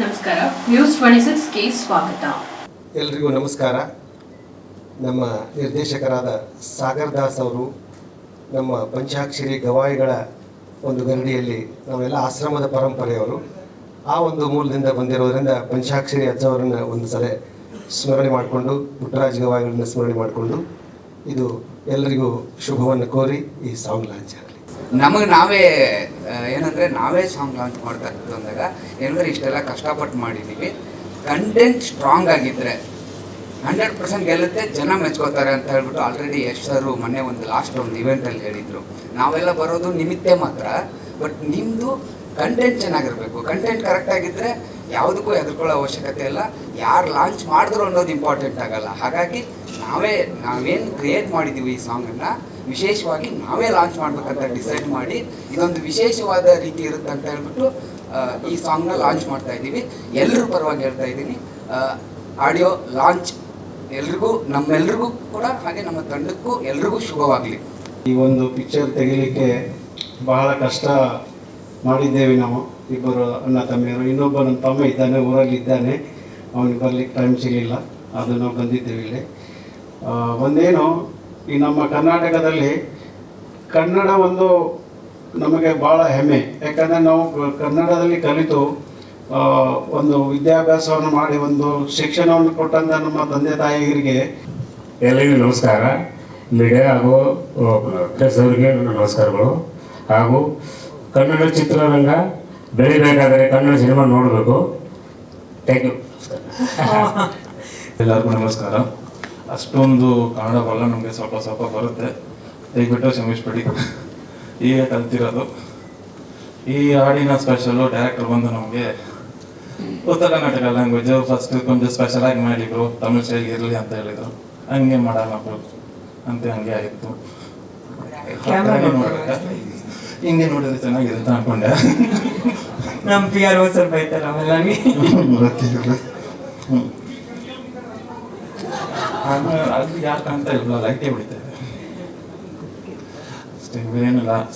ನಮಸ್ಕಾರ. News twenty ಸಿಕ್ಸ್ಗೆ ಸ್ವಾಗತ. ಎಲ್ರಿಗೂ ನಮಸ್ಕಾರ. ನಮ್ಮ ನಿರ್ದೇಶಕರಾದ ಸಾಗರ್ ದಾಸ್ ಅವರು ನಮ್ಮ ಪಂಚಾಕ್ಷರಿ ಗವಾಯಿಗಳ ಒಂದು ಗರಡಿಯಲ್ಲಿ ನಾವೆಲ್ಲ ಆಶ್ರಮದ ಪರಂಪರೆಯವರು. ಆ ಒಂದು ಮೂಲದಿಂದ ಬಂದಿರೋದರಿಂದ ಪಂಚಾಕ್ಷರಿ ಅಜ್ಜವರನ್ನು ಒಂದು ಸಲ ಸ್ಮರಣೆ ಮಾಡಿಕೊಂಡು, ಪುಟ್ಟರಾಜ್ ಗವಾಯಿಗಳನ್ನ ಸ್ಮರಣೆ ಮಾಡಿಕೊಂಡು ಇದು ಎಲ್ಲರಿಗೂ ಶುಭವನ್ನು ಕೋರಿ ಈ ಸಾಂಗ್ ಆಗಲಿ ನಮಗೆ ನಾವೇ ಏನಂದ್ರೆ ನಾವೇ ಸಾಂಗ್ ಲಾಂಚ್ ಮಾಡ್ತಾ ಇರ್ತೀವಿ ಅಂದಾಗ ಏನಂದ್ರೆ ಇಷ್ಟೆಲ್ಲ ಕಷ್ಟಪಟ್ಟು ಮಾಡಿದ್ದೀವಿ ಕಂಟೆಂಟ್ ಸ್ಟ್ರಾಂಗ್ ಆಗಿದ್ರೆ ಹಂಡ್ರೆಡ್ ಪರ್ಸೆಂಟ್ ಗೆಲ್ಲುತ್ತೆ, ಜನ ಮೆಚ್ಕೋತಾರೆ ಅಂತ ಹೇಳ್ಬಿಟ್ಟು ಆಲ್ರೆಡಿ ಯಶ್ ಸರು ಮೊನ್ನೆ ಒಂದು ಲಾಸ್ಟ್ ಒಂದು ಇವೆಂಟಲ್ಲಿ ಹೇಳಿದ್ರು. ನಾವೆಲ್ಲ ಬರೋದು ನಿಮಿತ್ತೆ ಮಾತ್ರ ಬಟ್ ನಿಮ್ಮದು ಕಂಟೆಂಟ್ ಚೆನ್ನಾಗಿರ್ಬೇಕು. ಕಂಟೆಂಟ್ ಕರೆಕ್ಟ್ ಆಗಿದ್ರೆ ಯಾವುದಕ್ಕೂ ಎದುರ್ಕೊಳ್ಳೋ ಅವಶ್ಯಕತೆ ಇಲ್ಲ. ಯಾರು ಲಾಂಚ್ ಮಾಡಿದ್ರು ಅನ್ನೋದು ಇಂಪಾರ್ಟೆಂಟ್ ಆಗಲ್ಲ. ಹಾಗಾಗಿ ನಾವೇ, ನಾವೇನು ಕ್ರಿಯೇಟ್ ಮಾಡಿದ್ದೀವಿ ಈ ಸಾಂಗನ್ನು ವಿಶೇಷವಾಗಿ ನಾವೇ ಲಾಂಚ್ ಮಾಡ್ಬೇಕಂತ ಡಿಸೈಡ್ ಮಾಡಿ ಇದೊಂದು ವಿಶೇಷವಾದ ರೀತಿ ಇರುತ್ತೆ ಅಂತ ಹೇಳ್ಬಿಟ್ಟು ಈ ಸಾಂಗ್ನ ಲಾಂಚ್ ಮಾಡ್ತಾ ಇದ್ದೀವಿ. ಎಲ್ಲರೂ ಪರವಾಗಿ ಹೇಳ್ತಾ ಇದ್ದೀನಿ ಆಡಿಯೋ ಲಾಂಚ್ ಎಲ್ರಿಗೂ, ನಮ್ಮೆಲ್ರಿಗೂ ಕೂಡ ಹಾಗೆ ನಮ್ಮ ತಂಡಕ್ಕೂ ಎಲ್ರಿಗೂ ಶುಭವಾಗಲಿ. ಈ ಒಂದು ಪಿಕ್ಚರ್ ತೆಗಿಲಿಕ್ಕೆ ಬಹಳ ಕಷ್ಟ ಮಾಡಿದ್ದೇವೆ ನಾವು, ಇಬ್ಬರು ಅಣ್ಣ ತಮ್ಮಿಯರು ಇನ್ನೊಬ್ಬ ನನ್ನ ತಮ್ಮ ಇದ್ದಾನೆ, ಊರಲ್ಲಿ ಇದ್ದಾನೆ. ಅವನಿಗೆ ಬರ್ಲಿಕ್ಕೆ ಟೈಮ್ ಸಿಗಲಿಲ್ಲ. ಅದನ್ನು ಬಂದಿದ್ದೇವೆ ಇಲ್ಲಿ. ಒಂದೇನು ಈ ನಮ್ಮ ಕರ್ನಾಟಕದಲ್ಲಿ ಕನ್ನಡ ಒಂದು ನಮಗೆ ಭಾಳ ಹೆಮ್ಮೆ. ಯಾಕಂದರೆ ನಾವು ಕನ್ನಡದಲ್ಲಿ ಕಲಿತು ಒಂದು ವಿದ್ಯಾಭ್ಯಾಸವನ್ನು ಮಾಡಿ ಒಂದು ಶಿಕ್ಷಣವನ್ನು ಕೊಟ್ಟಂಥ ನಮ್ಮ ತಂದೆ ತಾಯಿಯರಿಗೆ. ಎಲ್ಲರಿಗೂ ನಮಸ್ಕಾರ. ಮೀಡಿಯಾ ಹಾಗೂ ಪ್ರೆಸ್ ಅವರಿಗೆ ನನ್ನ ನಮಸ್ಕಾರಗಳು. ಹಾಗೂ ಕನ್ನಡ ಚಿತ್ರರಂಗ ಬೆಳಿಬೇಕಾದರೆ ಕನ್ನಡ ಸಿನಿಮಾ ನೋಡಬೇಕು. Thank you. ಎಲ್ಲರಿಗೂ ನಮಸ್ಕಾರ. ಅಷ್ಟೊಂದು ಕನ್ನಡ ಬಲ್ಲ ನಮಗೆ ಸ್ವಲ್ಪ ಸ್ವಲ್ಪ ಬರುತ್ತೆ. ದಯವಿಟ್ಟು ಕ್ಷಮಿಸ್ಬಿಡಿ. ಈಗ ಕಲ್ತಿರೋದು. ಈ ಹಾಡಿನ ಸ್ಪೆಷಲು ಡೈರೆಕ್ಟರ್ ಬಂದು ನಮಗೆ ಉತ್ತರ ಕರ್ನಾಟಕ ಲ್ಯಾಂಗ್ವೇಜ್ ಫಸ್ಟ್ ಕೊಂಚ ಸ್ಪೆಷಲ್ ಆಗಿ ಮಾಡಿದ್ರು. ತಮಿಳ್ ಶೈಲಿ ಇರಲಿ ಅಂತ ಹೇಳಿದ್ರು. ಹಂಗೆ ಮಾಡೋಣ ಅಂತ ಹಂಗೆ ಆಯಿತು. ಹಿಂಗೆ ನೋಡಿದ್ರೆ ಚೆನ್ನಾಗಿರುತ್ತೆ ಅನ್ಕೊಂಡೆ. ನಮ್ಮ ಪಿ ಆರ್ ಓ ಸರ್ ಬೈತಾರೆ ಆಮೇಲೆ ನನಗೆ ಅಲ್ಲಿ ಯಾರು ಕಾಣ್ತಾ ಇಲ್ಲ ಲೈಟೇ ಹೊಡಿತಾ ಇದೆ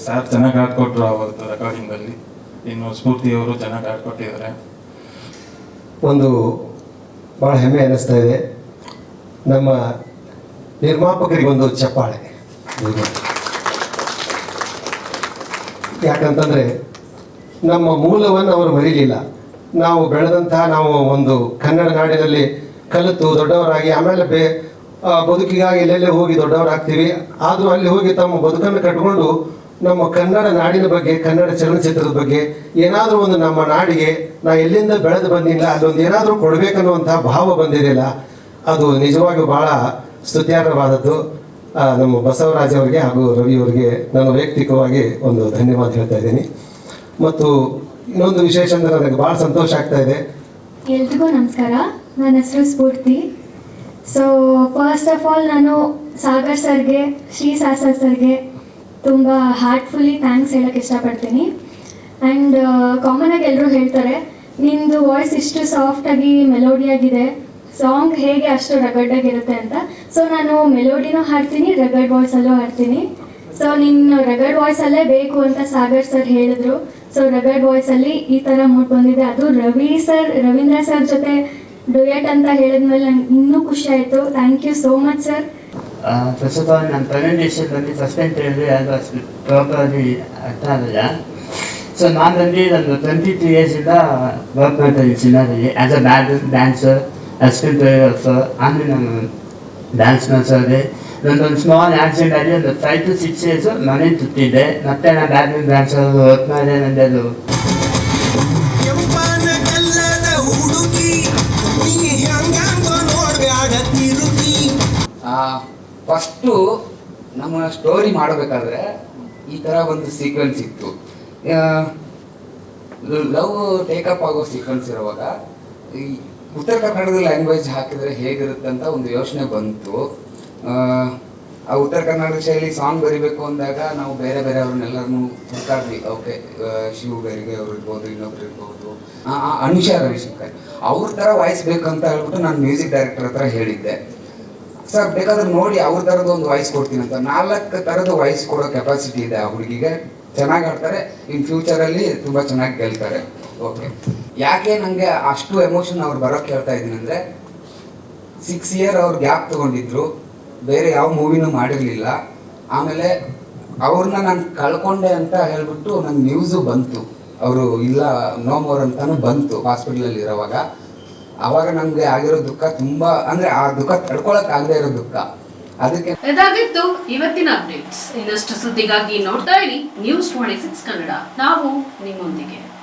ಸರ್ ಚೆನ್ನಾಗಿ ಆಡ್ಕೊಟ್ರು ಅವತ್ತು ರೆಕಾರ್ಡಿಂಗ್ ಅಲ್ಲಿ. ಇನ್ನು ಸ್ಫೂರ್ತಿಯವರು ಚೆನ್ನಾಗಿ ಆಡ್ಕೊಟ್ಟಿದ್ದಾರೆ. ಒಂದು ಭಾಳ ಹೆಮ್ಮೆ ಅನಿಸ್ತಾ ಇದೆ. ನಮ್ಮ ನಿರ್ಮಾಪಕರಿಗೊಂದು ಚಪ್ಪಾಳೆ. ಯಾಕಂತಂದರೆ, ನಮ್ಮ ಮೂಲವನ್ನು ಅವರು ಮರೀಲಿಲ್ಲ. ನಾವು ಬೆಳೆದಂತಹ ನಾವು ಒಂದು ಕನ್ನಡ ನಾಡಿನಲ್ಲಿ ಕಲಿತು ದೊಡ್ಡವರಾಗಿ, ಆಮೇಲೆ ಬೇ ಬದುಕಿಗಾಗಿ ಎಲ್ಲೆಲ್ಲೇ ಹೋಗಿ ದೊಡ್ಡವರಾಗ್ತೀವಿ. ಆದರೂ ಅಲ್ಲಿ ಹೋಗಿ ತಮ್ಮ ಬದುಕನ್ನು ಕಟ್ಕೊಂಡು ನಮ್ಮ ಕನ್ನಡ ನಾಡಿನ ಬಗ್ಗೆ, ಕನ್ನಡ ಚಲನಚಿತ್ರದ ಬಗ್ಗೆ ಏನಾದರೂ ಒಂದು ನಮ್ಮ ನಾಡಿಗೆ ನಾ ಎಲ್ಲಿಂದ ಬೆಳೆದು ಬಂದಿಲ್ಲ, ಅಲ್ಲೊಂದು ಏನಾದರೂ ಕೊಡಬೇಕನ್ನುವಂತಹ ಭಾವ ಬಂದಿರಲಿಲ್ಲ ಅದು ನಿಜವಾಗಿಯೂ ಬಹಳ ಸ್ತುತ್ಯಾರ್ಹವಾದದ್ದು. ನಮ್ಮ ಬಸವರಾಜ್ ಅವರಿಗೆ ಹಾಗೂ ರವಿ ಅವರಿಗೆ ನಾನು ವೈಯಕ್ತಿಕವಾಗಿ ಒಂದು ಧನ್ಯವಾದ ಹೇಳ್ತಾ ಇದ್ದೀನಿ. ಮತ್ತು ಇನ್ನೊಂದು ವಿಶೇಷ ಅಂದರೆ ನನಗೆ ಭಾಳ ಸಂತೋಷ ಆಗ್ತಾ ಇದೆ. ಎಲ್ರಿಗೂ ನಮಸ್ಕಾರ. ನನ್ನ ಹೆಸರು Spoorthi. So first of all ನಾನು ಸಾಗರ್ ಸರ್ಗೆ, ಶ್ರೀ ಸಾಸರ್ ಸರ್ಗೆ ತುಂಬ ಹಾರ್ಟ್ಫುಲ್ಲಿ ಥ್ಯಾಂಕ್ಸ್ ಹೇಳಕ್ಕೆ ಇಷ್ಟಪಡ್ತೀನಿ. ಆ್ಯಂಡ್ ಆಗಿ ಎಲ್ಲರೂ ಹೇಳ್ತಾರೆ, ನಿಂದು ವಾಯ್ಸ್ ಇಷ್ಟು ಸಾಫ್ಟಾಗಿ ಮೆಲೋಡಿಯಾಗಿದೆ ಸಾಂಗ್ ಹೇಗೆ ಅಷ್ಟು ರಗಡ್ಡಾಗಿರುತ್ತೆ ಅಂತ? ಸೊ ನಾನು ಮೆಲೋಡಿನೂ ಹಾಡ್ತೀನಿ ರಗಡ್ ವಾಯ್ಸಲ್ಲೂ ಹಾಡ್ತೀನಿ. ಸೊ ನಿನ್ನ ರಗಡ್ ವಾಯ್ಸಲ್ಲೇ ಬೇಕು ಅಂತ ಸಾಗರ್ ಸರ್ ಹೇಳಿದ್ರು. ಸೊ ರಗಡ್ ವಾಯ್ಸಲ್ಲಿ ಈ ಥರ ಮೂಡ್ ಬಂದಿದೆ. ಅದು ರವಿ ಸರ್, ರವೀಂದ್ರ ಸರ್ ಜೊತೆ ಡುಯೆಟ್ ಅಂತ ಹೇಳಿದ್ಮೇಲೆ ನಂಗೆ ಇನ್ನೂ ಖುಷಿ ಆಯಿತು. Thank you so much sir first of all ನನ್ನ ಪ್ರೆಸೆಂಟೇಷನಲ್ಲಿ ಫಸ್ಟ್ ಟೈಮ್ ಹೇಳಿದ್ರೆ ಅದು ಅಷ್ಟು ಪ್ರಾಪರಾಗಿ ಅರ್ಥ ಆಗಲ್ಲ ಸೊ ನಾನು ಬಂದು ನನ್ನ ಟ್ವೆಂಟಿ ತ್ರೀ ಇಯರ್ಸಿಂದ ವರ್ಕ್ ಮಾಡ್ತಾ ಇದ್ದೀನಿ as a bad dancer assistant director ಆಮೇಲೆ ನಾನು ಡ್ಯಾನ್ಸ್ ಮಾಡ್ಸೋದೆ ಒಂದು ಸ್ಮಾಲ್ ಆ್ಯಕ್ಸಿಡೆಂಟ್ ಆಗಿ ಒಂದು ಫೈವ್ ಟು ಸಿಕ್ಸ್ ಇಯರ್ಸು ಮನೆ ತುಟ್ಟಿದ್ದೆ ಮತ್ತೆ ನಾನು ಬ್ಯಾಡ್ಮಿಂಟನ್ ಡ್ಯಾನ್ಸರ್ ವರ್ಕ್ ಮಾಡಿದೆ. ನನಗೆ ಕೆಂಪನ ಫಸ್ಟು ನಮ್ಮ ಸ್ಟೋರಿ ಮಾಡಬೇಕಾದ್ರೆ ಈ ಥರ ಒಂದು ಸೀಕ್ವೆನ್ಸ್ ಇತ್ತು. ಲವ್ ಟೇಕಪ್ ಆಗೋ ಸೀಕ್ವೆನ್ಸ್ ಇರುವಾಗ ಈ ಉತ್ತರ ಕನ್ನಡದ ಲ್ಯಾಂಗ್ವೇಜ್ ಹಾಕಿದರೆ ಹೇಗಿರುತ್ತೆ ಅಂತ ಒಂದು ಯೋಚನೆ ಬಂತು. ಆ, ಉತ್ತರ ಕನ್ನಡ ಶೈಲಿ ಸಾಂಗ್ ಬರಿಬೇಕು ಅಂದಾಗ ನಾವು ಬೇರೆ ಬೇರೆ ಅವ್ರನ್ನೆಲ್ಲರನ್ನು ಹುಡುಕಾಡ್ವಿ ಓಕೆ ಶಿವ ಬೇರಿಗೆ ಅವ್ರು ಇರ್ಬೋದು ಇನ್ನೊಬ್ರು ಇರ್ಬೋದು. ಅನುಷಾ ರವಿಶಂಕರ್. ಅವ್ರ ಥರ ವಾಯ್ಸ್ ಬೇಕು ಅಂತ ಹೇಳ್ಬಿಟ್ಟು ನಾನು ಮ್ಯೂಸಿಕ್ ಡೈರೆಕ್ಟರ್ ಹತ್ರ ಹೇಳಿದ್ದೆ. ಸರ್, ಬೇಕಾದ್ರೆ ನೋಡಿ ಅವ್ರ ಥರದ ಒಂದು ವಾಯ್ಸ್ ಕೊಡ್ತೀನಿ ಅಂತ. ನಾಲ್ಕು ಥರದ ವಾಯ್ಸ್ ಕೊಡೋ ಕೆಪಾಸಿಟಿ ಇದೆ ಆ ಹುಡುಗಿಗೆ. ಚೆನ್ನಾಗಿ ಆಡ್ತಾರೆ. ಇನ್ ಫ್ಯೂಚರಲ್ಲಿ ತುಂಬ ಚೆನ್ನಾಗಿ ಗೆಲ್ತಾರೆ ಓಕೆ ಯಾಕೆ ನನಗೆ ಅಷ್ಟು ಎಮೋಷನ್ ಅವ್ರು ಬರೋಕ್ಕೆ ಹೇಳ್ತಾ ಇದ್ದೀನಿ ಅಂದರೆ ಸಿಕ್ಸ್ ಇಯರ್ ಅವ್ರು ಗ್ಯಾಪ್ ತಗೊಂಡಿದ್ರು. ಬೇರೆ ಯಾವ ಮೂವಿನೂ ಮಾಡಿರಲಿಲ್ಲ. ಆಮೇಲೆ ಅವ್ರನ್ನ ನಾನು ಕಳ್ಕೊಂಡೆ ಅಂತ ಹೇಳ್ಬಿಟ್ಟು ನಂಗೆ ನ್ಯೂಸು ಬಂತು. ಅವರು ಇಲ್ಲ ನೋ ಮೋರ್ ಅಂತಾನು ಬಂತು ಹಾಸ್ಪಿಟ್ಲಲ್ಲಿ ಇರೋವಾಗ. ಆವಾಗ ನಮ್ಗೆ ಆಗಿರೋ ದುಃಖ ತುಂಬಾ, ಅಂದ್ರೆ ಆ ದುಃಖ ತಡ್ಕೊಳಕ್ ಆಗದೆ ಇರೋ ದುಃಖ. ಅದಕ್ಕೆ ಇದಾಗಿತ್ತು ಇವತ್ತಿನ ಅಪ್ಡೇಟ್ಸ್. ಇನ್ನಷ್ಟು ಸುದ್ದಿಗಾಗಿ ನೋಡ್ತಾ ಇರಿ. News twenty six Kannada. ನಾವು ನಿಮ್ಮೊಂದಿಗೆ.